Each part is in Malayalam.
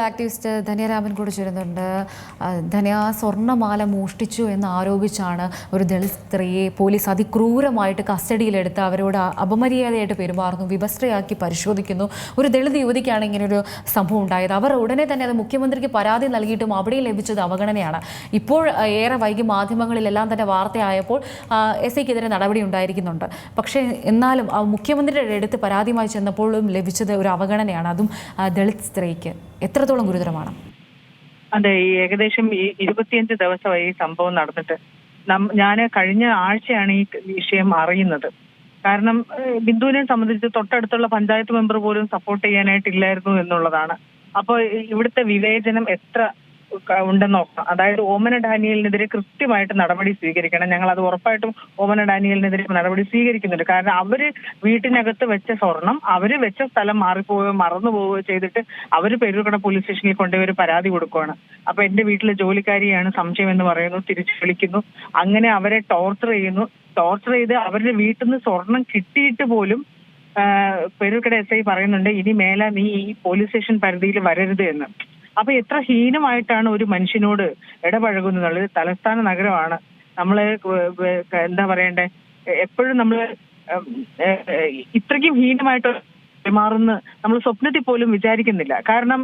ആക്ടിവിസ്റ്റ് ധന്യരാമൻ കൂടെ ചേരുന്നുണ്ട്. ധന്യ സ്വർണമാല മോഷ്ടിച്ചു എന്ന് ആരോപിച്ചാണ് ഒരു ദളിത് സ്ത്രീയെ പോലീസ് അതിക്രൂരമായിട്ട് കസ്റ്റഡിയിലെടുത്ത് അവരോട് അപമര്യാദയായിട്ട് പെരുമാറുന്നു വിഭസ്ത്രയാക്കി പരിശോധിക്കുന്നു. ഒരു ദളിത് യുവതിക്കാണ് ഇങ്ങനൊരു സംഭവം ഉണ്ടായത്. അവർ ഉടനെ തന്നെ അത് മുഖ്യമന്ത്രിക്ക് പരാതി നൽകിയിട്ടും അവിടെ ലഭിച്ചത് അവഗണനയാണ്. ഇപ്പോൾ ഏറെ വൈകി മാധ്യമങ്ങളിലെല്ലാം തന്നെ വാർത്തയായപ്പോൾ എസ് ഐക്കെതിരെ നടപടി ഉണ്ടായിരിക്കുന്നുണ്ട്. പക്ഷേ എന്നാലും മുഖ്യമന്ത്രിയുടെ അടുത്ത് പരാതിയുമായി ചെന്നപ്പോഴും ലഭിച്ചത് ഒരു അവഗണനയാണ്. അതും ദളിത് സ്ത്രീക്ക്. എത്രത്തോളം ഗുരുതരമാണ്? അതെ ഈ ഏകദേശം ഈ ഇരുപത്തിയഞ്ച് ദിവസമായി ഈ സംഭവം നടന്നിട്ട്. ഞാൻ കഴിഞ്ഞ ആഴ്ചയാണ് ഈ വിഷയം അറിയുന്നത്. കാരണം ബിന്ദുവിനെ സംബന്ധിച്ച് തൊട്ടടുത്തുള്ള പഞ്ചായത്ത് മെമ്പർ പോലും സപ്പോർട്ട് ചെയ്യാനായിട്ടില്ലായിരുന്നു എന്നുള്ളതാണ്. അപ്പോൾ ഇവിടുത്തെ വിവേചനം എത്ര ഉണ്ടെന്ന് നോക്കാം അതായത് ഓമന ഡാനിയലിനെതിരെ കൃത്യമായിട്ട് നടപടി സ്വീകരിക്കണം. ഞങ്ങൾ അത് ഉറപ്പായിട്ടും ഓമന ഡാനിയലിനെതിരെ നടപടി സ്വീകരിക്കുന്നുണ്ട്. കാരണം അവർ വീട്ടിനകത്ത് വെച്ച സ്വർണം അവർ വെച്ച സ്ഥലം മാറിപ്പോവുകയോ മറന്നു പോവുകയോ ചെയ്തിട്ട് അവർ പേരൂർക്കട പോലീസ് സ്റ്റേഷനിൽ കൊണ്ടുപോയി പരാതി കൊടുക്കുകയാണ് അപ്പൊ എന്റെ വീട്ടിലെ ജോലിക്കാരിയാണ് സംശയം എന്ന് പറയുന്നു തിരിച്ചു വിളിക്കുന്നു. അങ്ങനെ അവരെ ടോർച്ചർ ചെയ്യുന്നു. ടോർച്ചർ ചെയ്ത് അവരുടെ വീട്ടിൽ നിന്ന് സ്വർണം കിട്ടിയിട്ട് പോലും പെരുക്കട എസ് ഐ പറയുന്നുണ്ട് ഇനി മേല നീ ഈ പോലീസ് സ്റ്റേഷൻ പരിധിയിൽ വരരുത് എന്ന്. അപ്പൊ എത്ര ഹീനമായിട്ടാണ് ഒരു മനുഷ്യനോട് ഇടപഴകുന്നത്? തലസ്ഥാന നഗരമാണ്. നമ്മൾ എന്താ പറയണ്ടേ? എപ്പോഴും ഏഹ്, ഇത്രയ്ക്കും ഹീനമായിട്ട് പെരുമാറുന്ന നമ്മൾ സ്വപ്നത്തിൽ പോലും വിചാരിക്കുന്നില്ല. കാരണം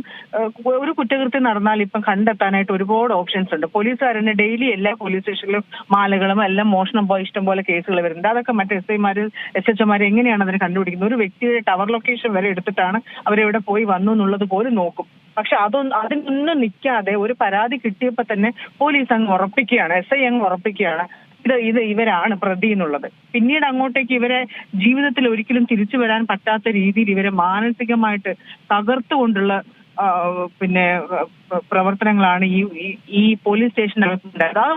ഒരു കുറ്റകൃത്യം നടന്നാൽ ഇപ്പം കണ്ടെത്താനായിട്ട് ഒരുപാട് ഓപ്ഷൻസ് ഉണ്ട്. പോലീസുകാരന് ഡെയിലി എല്ലാ പോലീസ് സ്റ്റേഷനിലും മാലകളും എല്ലാം മോഷണം പോയി ഇഷ്ടം പോലെ കേസുകൾ വരുന്നുണ്ട്. അതൊക്കെ മറ്റേ എസ് ഐമാര് എസ് എച്ച് ഒമാർ എങ്ങനെയാണ് അതിനെ കണ്ടുപിടിക്കുന്നത്? ഒരു വ്യക്തിയുടെ ടവർ ലൊക്കേഷൻ വരെ എടുത്തിട്ടാണ് അവരെവിടെ പോയി വന്നു എന്നുള്ളത് പോലും നോക്കും. പക്ഷെ അതൊന്നും അതിനൊന്നും നിൽക്കാതെ ഒരു പരാതി കിട്ടിയപ്പോ തന്നെ പോലീസ് അങ്ങ് ഉറപ്പിക്കുകയാണ്. എസ് ഐ അങ്ങ് ഉറപ്പിക്കുകയാണ്. ഇത് ഇത് ഇവരാണ് പ്രതി എന്നുള്ളത്. പിന്നീട് അങ്ങോട്ടേക്ക് ഇവരെ ജീവിതത്തിൽ ഒരിക്കലും തിരിച്ചു വരാൻ പറ്റാത്ത രീതിയിൽ ഇവരെ മാനസികമായിട്ട് തകർത്തുകൊണ്ടുള്ള പിന്നെ പ്രവർത്തനങ്ങളാണ് ഈ ഈ- പോലീസ് സ്റ്റേഷനകത്ത് ഉണ്ടായത് ആ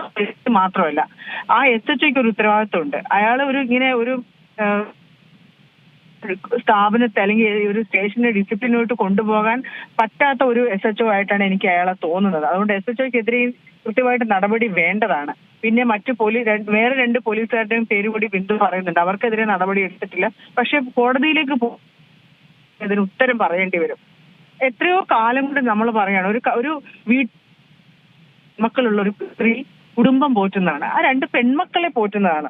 മാത്രമല്ല. ആ എസ് എച്ച് ഒരു ഉത്തരവാദിത്വം ഉണ്ട് അയാൾ ഒരു ഇങ്ങനെ ഒരു സ്ഥാപനത്തെ അല്ലെങ്കിൽ ഒരു സ്റ്റേഷനെ ഡിസിപ്ലിനോട്ട് കൊണ്ടുപോകാൻ പറ്റാത്ത ഒരു എസ് എച്ച് ആയിട്ടാണ് എനിക്ക് അയാളെ തോന്നുന്നത്. അതുകൊണ്ട് എസ് എച്ച് ഒക്കെതിരെയും കൃത്യമായിട്ട് നടപടി വേണ്ടതാണ്. പിന്നെ മറ്റു പോലീസ് വേറെ രണ്ട് പോലീസുകാരുടെയും പേര് കൂടി ബിന്ദു പറയുന്നുണ്ട്. അവർക്കെതിരെ നടപടി എടുത്തിട്ടില്ല. പക്ഷെ കോടതിയിലേക്ക് പോ ഇതിന് ഉത്തരം പറയേണ്ടി വരും. എത്രയോ കാലം കൊണ്ട് നമ്മൾ പറയാണ് ഒരു ഒരു വീ മക്കളുള്ള ഒരു സ്ത്രീ കുടുംബം പോറ്റുന്നതാണ്. ആ രണ്ട് പെൺമക്കളെ പോറ്റുന്നതാണ്.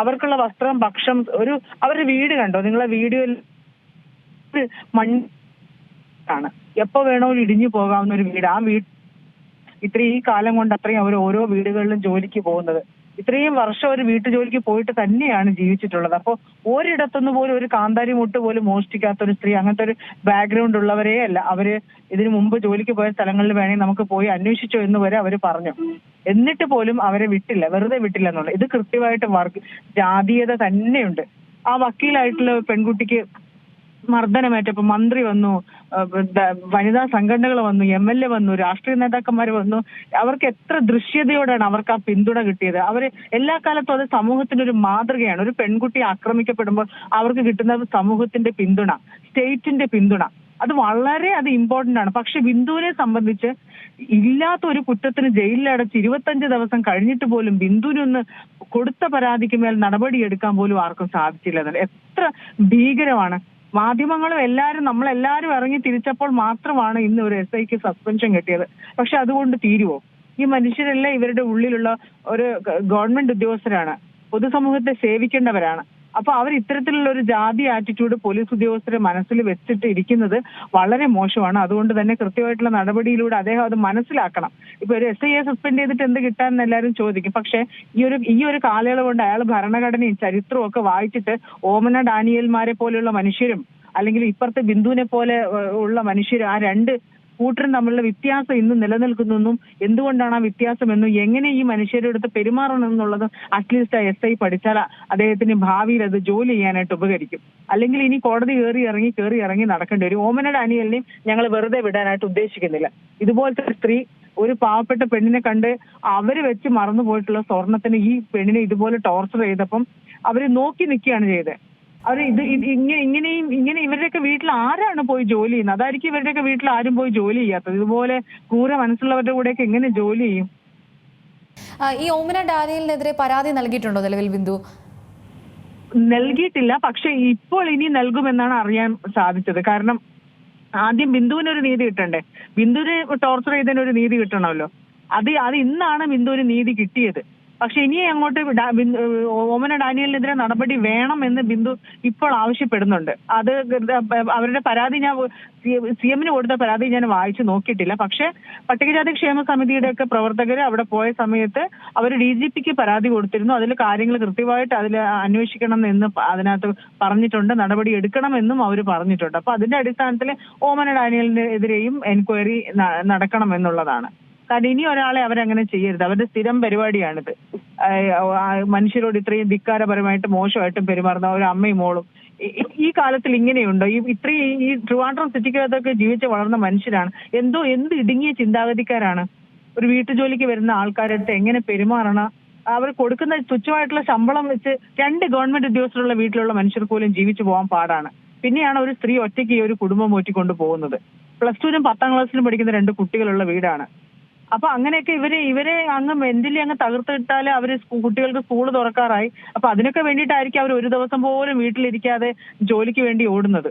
അവർക്കുള്ള വസ്ത്രം ഭക്ഷണം ഒരു അവരുടെ വീട് കണ്ടോ? നിങ്ങളെ വീഡിയോയിൽ മണ്ണാണ് എപ്പോ വേണോ ഇടിഞ്ഞു പോകാവുന്ന ഒരു വീട്. ആ വീട് ഇത്രയും ഈ കാലം കൊണ്ട് അത്രയും അവർ ഓരോ വീടുകളിലും ജോലിക്ക് പോകുന്നത്. ഇത്രയും വർഷം ഒരു വീട്ടു ജോലിക്ക് പോയിട്ട് തന്നെയാണ് ജീവിച്ചിട്ടുള്ളത്. അപ്പോൾ ഒരിടത്തുനിന്ന് പോലും ഒരു കാന്താരി മുട്ട് പോലും മോഷ്ടിക്കാത്ത ഒരു സ്ത്രീ അങ്ങനത്തെ ഒരു ബാക്ക്ഗ്രൗണ്ട് ഉള്ളവരേ അല്ല. അവർ ഇതിനു മുമ്പ് ജോലിക്ക് പോയ സ്ഥലങ്ങളിൽ വേണമെങ്കിൽ നമുക്ക് പോയി അന്വേഷിച്ചോ എന്ന് വരെ അവർ പറഞ്ഞു. എന്നിട്ട് പോലും അവരെ വിട്ടില്ല. വെറുതെ വിട്ടില്ല എന്നുള്ളത്. ഇത് കൃത്യമായിട്ട് വർക്ക് ജാതീയത തന്നെയുണ്ട്. ആ വക്കീലായിട്ടുള്ള പെൺകുട്ടിക്ക് മർദ്ദനമേറ്റപ്പോ മന്ത്രി വന്നു വനിതാ സംഘടനകൾ വന്നു എം എൽ എ വന്നു രാഷ്ട്രീയ നേതാക്കന്മാർ വന്നു. അവർക്ക് എത്ര ദൃശ്യതയോടെയാണ് അവർക്ക് ആ പിന്തുണ കിട്ടിയത്. അവർ എല്ലാ കാലത്തും അത് സമൂഹത്തിന്റെ ഒരു മാതൃകയാണ്. ഒരു പെൺകുട്ടി ആക്രമിക്കപ്പെടുമ്പോൾ അവർക്ക് കിട്ടുന്ന സമൂഹത്തിന്റെ പിന്തുണ സ്റ്റേറ്റിന്റെ പിന്തുണ അത് വളരെ അത് ഇമ്പോർട്ടന്റ് ആണ്. പക്ഷെ ബിന്ദുവിനെ സംബന്ധിച്ച് ഇല്ലാത്ത ഒരു കുറ്റത്തിന് ജയിലിലടച്ച് ഇരുപത്തഞ്ച് ദിവസം കഴിഞ്ഞിട്ട് പോലും ബിന്ദുവിനൊന്ന് കൊടുത്ത പരാതിക്ക് മേൽ നടപടിയെടുക്കാൻ പോലും ആർക്കും സാധിച്ചില്ല. എത്ര ഭീകരമാണ്. മാധ്യമങ്ങളും എല്ലാവരും നമ്മളെല്ലാവരും ഇറങ്ങി തിരിച്ചപ്പോൾ മാത്രമാണ് ഇന്ന് ഒരു എസ് ഐക്ക് സസ്പെൻഷൻ കിട്ടിയത്. പക്ഷെ അതുകൊണ്ട് തീരുവോ? ഈ മനുഷ്യരെല്ലാം ഇവരുടെ ഉള്ളിലുള്ള ഒരു ഗവൺമെന്റ് ഉദ്യോഗസ്ഥരാണ്. പൊതുസമൂഹത്തെ സേവിക്കേണ്ടവരാണ്. അപ്പൊ അവർ ഇത്തരത്തിലുള്ള ഒരു ജാതി ആറ്റിറ്റ്യൂഡ് പോലീസ് ഉദ്യോഗസ്ഥരെ മനസ്സിൽ വെച്ചിട്ട് ഇരിക്കുന്നത് വളരെ മോശമാണ്. അതുകൊണ്ട് തന്നെ കൃത്യമായിട്ടുള്ള നടപടിയിലൂടെ അദ്ദേഹം അത് മനസ്സിലാക്കണം. ഇപ്പൊ ഒരു എസ് ഐയെ സസ്പെൻഡ് ചെയ്തിട്ട് എന്ത് കിട്ടാന്ന് എല്ലാവരും ചോദിക്കും. പക്ഷെ ഈ ഒരു ഈ ഒരു കാലയളവ് കൊണ്ട് അയാൾ ഭരണഘടനയും ചരിത്രവും ഒക്കെ വായിച്ചിട്ട് ഓമന ഡാനിയൽമാരെ പോലെയുള്ള മനുഷ്യരും അല്ലെങ്കിൽ ഇപ്പുറത്തെ ബിന്ദുവിനെ പോലെ ഉള്ള മനുഷ്യർ ആ രണ്ട് കൂട്ടരും തമ്മിലുള്ള വ്യത്യാസം ഇന്ന് നിലനിൽക്കുന്നെന്നും എന്തുകൊണ്ടാണ് ആ വ്യത്യാസം എന്നും എങ്ങനെ ഈ മനുഷ്യരുടെ അടുത്ത് പെരുമാറണം എന്നുള്ളത് അറ്റ്ലീസ്റ്റ് ആ എസ് ഐ പഠിച്ചാൽ അദ്ദേഹത്തിന് ഭാവിയിൽ അത് ജോലി ചെയ്യാനായിട്ട് ഉപകരിക്കും. അല്ലെങ്കിൽ ഇനി കോടതി കയറി ഇറങ്ങി കയറി ഇറങ്ങി നടക്കേണ്ടി വരും. ഓമനയുടെ അനിയലിനെയും ഞങ്ങൾ വെറുതെ വിടാനായിട്ട് ഉദ്ദേശിക്കുന്നില്ല. ഇതുപോലത്തെ സ്ത്രീ ഒരു പാവപ്പെട്ട പെണ്ണിനെ കണ്ട് അവർ വെച്ച് മറന്നു പോയിട്ടുള്ള സ്വർണത്തിന് ഈ പെണ്ണിനെ ഇതുപോലെ ടോർച്ചർ ചെയ്തപ്പം അവർ നോക്കി നിൽക്കുകയാണ് ചെയ്തത്. ഇത് ഇത് ഇങ്ങനെ ഇങ്ങനെയും ഇങ്ങനെ ഇവരുടെയൊക്കെ വീട്ടിൽ ആരാണ് പോയി ജോലി ചെയ്യുന്നത്? അതായിരിക്കും ഇവരുടെയൊക്കെ വീട്ടിൽ ആരും പോയി ജോലി ചെയ്യാത്തത്. ഇതുപോലെ ക്രൂര മനസ്സുള്ളവരുടെ കൂടെയൊക്കെ എങ്ങനെ ജോലി ചെയ്യും? ഈ ഓമന ഡാനിയലിനെതിരെ പരാതി നൽകിയിട്ടുണ്ടോ നിലവിൽ ബിന്ദു? നൽകിയിട്ടില്ല. പക്ഷെ ഇപ്പോൾ ഇനി നൽകുമെന്നാണ് അറിയാൻ സാധിച്ചത്. കാരണം ആദ്യം ബിന്ദുവിന് ഒരു നീതി കിട്ടണ്ടേ? ബിന്ദുവിനെ ടോർച്ചർ ചെയ്തതിന് ഒരു നീതി കിട്ടണമല്ലോ. അത് അത് ഇന്നാണ് ബിന്ദുവിന് നീതി കിട്ടിയത്. പക്ഷെ ഇനി അങ്ങോട്ട് ഓമന ഡാനിയലിനെതിരെ നടപടി വേണം എന്ന് ബിന്ദു ഇപ്പോൾ ആവശ്യപ്പെടുന്നുണ്ട്. അത് അവരുടെ പരാതി ഞാൻ സി എമ്മിന് കൊടുത്ത പരാതി ഞാൻ വായിച്ചു നോക്കിയിട്ടില്ല. പക്ഷേ പട്ടികജാതി ക്ഷേമ സമിതിയുടെ ഒക്കെ പ്രവർത്തകർ അവിടെ പോയ സമയത്ത് അവർ ഡി ജി പിക്ക് പരാതി കൊടുത്തിരുന്നു. അതിൽ കാര്യങ്ങൾ കൃത്യമായിട്ട് അതിൽ അന്വേഷിക്കണം എന്ന് അതിനകത്ത് പറഞ്ഞിട്ടുണ്ട്. നടപടി എടുക്കണം എന്നും അവർ പറഞ്ഞിട്ടുണ്ട്. അപ്പൊ അതിന്റെ അടിസ്ഥാനത്തിൽ ഓമന ഡാനിയലിനെതിരെയും എൻക്വയറി നടക്കണം എന്നുള്ളതാണ്. കാരണം ഇനി ഒരാളെ അവരങ്ങനെ ചെയ്യരുത്. അവരുടെ സ്ഥിരം പരിപാടിയാണിത്. മനുഷ്യരോട് ഇത്രയും ധിക്കാരപരമായിട്ട് മോശമായിട്ടും പെരുമാറുന്ന ഒരു അമ്മയും മോളും ഈ- കാലത്തിൽ ഇങ്ങനെയുണ്ടോ? ഈ ഇത്രയും ഈ ട്രിവാൻഡ്രം സിറ്റിക്കകത്തൊക്കെ ജീവിച്ച് വളർന്ന മനുഷ്യരാണ്. എന്തോ എന്ത് ഇടുങ്ങിയ ചിന്താഗതിക്കാരാണ്? ഒരു വീട്ടുജോലിക്ക് വരുന്ന ആൾക്കാരടുത്ത് എങ്ങനെ പെരുമാറണം? അവർ കൊടുക്കുന്ന തുച്ഛമായിട്ടുള്ള ശമ്പളം വെച്ച് രണ്ട് ഗവൺമെന്റ് ഉദ്യോഗസ്ഥരുള്ള വീട്ടിലുള്ള മനുഷ്യർക്ക് പോലും ജീവിച്ചു പോകാൻ പാടാണ്. പിന്നെയാണ് ഒരു സ്ത്രീ ഒറ്റയ്ക്ക് ഈ ഒരു കുടുംബം പോറ്റിക്കൊണ്ട് പോകുന്നത്. പ്ലസ് ടുവിനും പത്താം ക്ലാസ്സിലും പഠിക്കുന്ന രണ്ട് കുട്ടികളുള്ള വീടാണ്. അപ്പൊ അങ്ങനെയൊക്കെ ഇവർ ഇവരെ അങ്ങ് മെന്റലി അങ്ങ് തകർത്തിട്ടാൽ അവർ കുട്ടികൾക്ക് സ്കൂൾ തുറക്കാറായി. അപ്പൊ അതിനൊക്കെ വേണ്ടിയിട്ടായിരിക്കും അവർ ഒരു ദിവസം പോലും വീട്ടിലിരിക്കാതെ ജോലിക്ക് വേണ്ടി ഓടുന്നത്.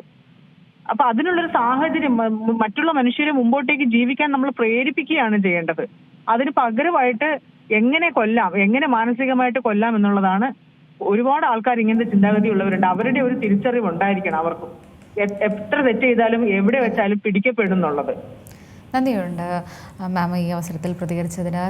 അപ്പൊ അതിനുള്ളൊരു സാഹചര്യം മറ്റുള്ള മനുഷ്യരെ മുമ്പോട്ടേക്ക് ജീവിക്കാൻ നമ്മൾ പ്രേരിപ്പിക്കുകയാണ് ചെയ്യേണ്ടത്. അതിന് പകരമായിട്ട് എങ്ങനെ കൊല്ലാം എങ്ങനെ മാനസികമായിട്ട് കൊല്ലാം എന്നുള്ളതാണ് ഒരുപാട് ആൾക്കാർ ഇങ്ങനത്തെ ചിന്താഗതി ഉള്ളവരുണ്ട് അവരുടെ ഒരു തിരിച്ചറിവ് ഉണ്ടായിരിക്കണം അവർക്കും. എത്ര തെറ്റ് ചെയ്താലും എവിടെ വെച്ചാലും പിടിക്കപ്പെടും എന്നുള്ളത് നന്ദിയുണ്ട്. മാം ഈ അവസരത്തിൽ പ്രതികരിച്ചതിന്